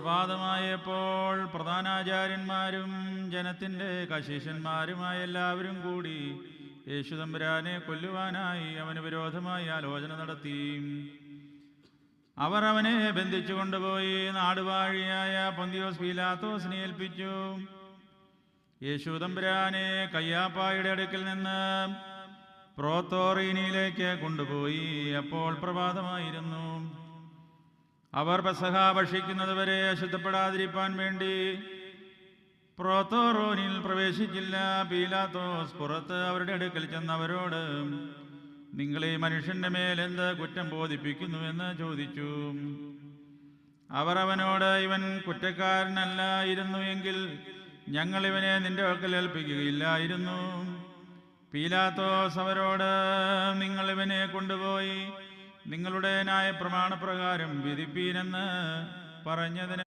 പ്രഭാതമായപ്പോൾ പ്രധാനാചാര്യന്മാരും ജനത്തിന്റെ കശീശന്മാരുമായ എല്ലാവരും കൂടി യേശുദമ്പുരാനെ കൊല്ലുവാനായി അവന് വിരോധമായി ആലോചന നടത്തി. അവർ അവനെ ബന്ധിച്ചു കൊണ്ടുപോയി നാടുവാഴിയായ പൊന്തിയോസ് പീലാത്തോസിനെ ഏൽപ്പിച്ചു. യേശു തമ്പുരാനെ കയ്യാപ്പായുടെ അടുക്കിൽ നിന്ന് പ്രോത്തോറീനിയിലേക്ക് കൊണ്ടുപോയി. അപ്പോൾ പ്രഭാതമായിരുന്നു. അവർ പെസഹ ഭക്ഷിക്കുന്നത് വരെ അശുദ്ധപ്പെടാതിരിക്കാൻ വേണ്ടി പ്രോത്തോറോനിൽ പ്രവേശിച്ചില്ല. പീലാത്തോസ് പുറത്ത് അവരുടെ അടുക്കൽ ചെന്നവരോട് നിങ്ങൾ ഈ മനുഷ്യന്റെ മേൽ എന്ത് കുറ്റം ബോധിപ്പിക്കുന്നു എന്ന് ചോദിച്ചു. അവർ അവനോട് ഇവൻ കുറ്റക്കാരനല്ലായിരുന്നു എങ്കിൽ ഞങ്ങൾ ഇവനെ നിന്റെ വക്കൽ ഏൽപ്പിക്കുകയില്ലായിരുന്നു. പീലാത്തോസ് അവരോട് നിങ്ങൾ ഇവനെ കൊണ്ടുപോയി നിങ്ങളുടെ ന്യായപ്രമാണപ്രകാരം വിധിപ്പീനെന്ന് പറഞ്ഞതിന്